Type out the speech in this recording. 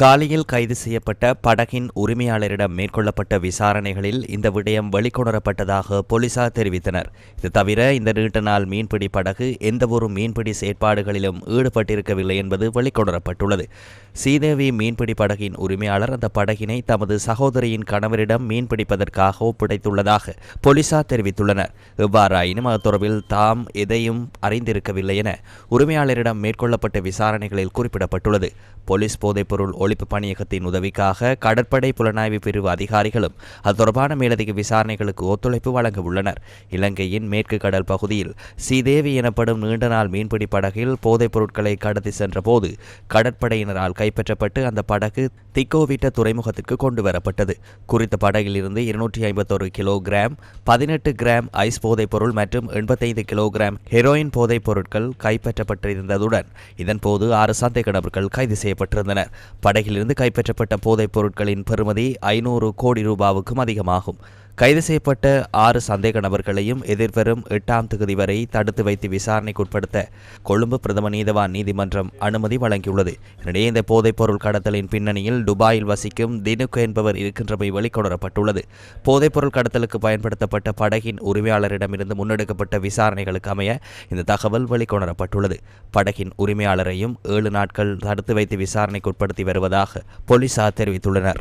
காலியில் கைது செய்யப்பட்ட படகின் உரிமையாளரிடம் மேற்கொள்ளப்பட்ட விசாரணைகளில் இந்த விடயம் வெளிக்கொணரப்பட்டதாக போலீசார் தெரிவித்தனர். இது தவிர இந்த நீண்ட நாள் மீன்பிடி படகு எந்தவொரு மீன்பிடி செயற்பாடுகளிலும் ஈடுபட்டிருக்கவில்லை என்பது வெளிக்கொணரப்பட்டுள்ளது. சீதேவி மீன்பிடி படகின் உரிமையாளர் அந்த படகினை தமது சகோதரியின் கணவரிடம் மீன்பிடிப்பதற்காக ஒப்படைத்துள்ளதாக போலீசார் தெரிவித்துள்ளனர். இவ்வாறாயினும் அது தொடர்பில் தாம் எதையும் அறிந்திருக்கவில்லை என உரிமையாளரிடம் மேற்கொள்ளப்பட்ட விசாரணைகளில் குறிப்பிடப்பட்டுள்ளது. போலீஸ் போதைப்பொருள் ஒழிப்பு பணியகத்தின் உதவிக்காக கடற்படை புலனாய்வு பிரிவு அதிகாரிகளும் அது தொடர்பான மேலதிக விசாரணைகளுக்கு ஒத்துழைப்பு வழங்க உள்ளனர். இலங்கையின் மேற்கு கடல் பகுதியில் சீதேவி எனப்படும் நீண்ட நாள் மீன்பிடி படகில் போதைப் பொருட்களை கடத்தி சென்றபோது கடற்படையினரால் கைப்பற்றப்பட்டு அந்த படகு திக்கோவிட்ட துறைமுகத்திற்கு கொண்டு வரப்பட்டது குறித்த படகில் இருந்து இருநூற்றி ஐம்பத்தொரு கிலோகிராம் பதினெட்டு கிராம் ஐஸ் போதைப் பொருள் மற்றும் எண்பத்தைந்து கிலோகிராம் ஹெரோயின் போதைப் பொருட்கள் கைப்பற்றப்பட்டிருந்ததுடன் இதன்போது ஆறு சந்தேக நபர்கள் கைது செய்யப்பட்டிருந்தனர். கடையிலிருந்து கைப்பற்றப்பட்ட போதைப் பொருட்களின் பெறுமதி ஐநூறு கோடி ரூபாவுக்கும் அதிகமாகும். கைது செய்யப்பட்ட ஆறு சந்தேக நபர்களையும் எதிர்வரும் எட்டாம் தேதி வரை தடுத்து வைத்து விசாரணைக்குட்படுத்த கொழும்பு பிரதம நீதவான் நீதிமன்றம் அனுமதி வழங்கியுள்ளது. இதனிடையே இந்த போதைப் பொருள் கடத்தலின் பின்னணியில் துபாயில் வசிக்கும் தினுக் என்பவர் இருக்கின்றமை வெளிக்கொணரப்பட்டுள்ளது. போதைப் பொருள் கடத்தலுக்கு பயன்படுத்தப்பட்ட படகின் உரிமையாளரிடமிருந்து முன்னெடுக்கப்பட்ட விசாரணைகளுக்கு அமைய இந்த தகவல் வெளிக்கொணரப்பட்டுள்ளது. படகின் உரிமையாளரையும் ஏழு நாட்கள் தடுத்து வைத்து விசாரணைக்குட்படுத்தி வருவது வருவதாக போலீசார் தெரிவித்துள்ளனர்.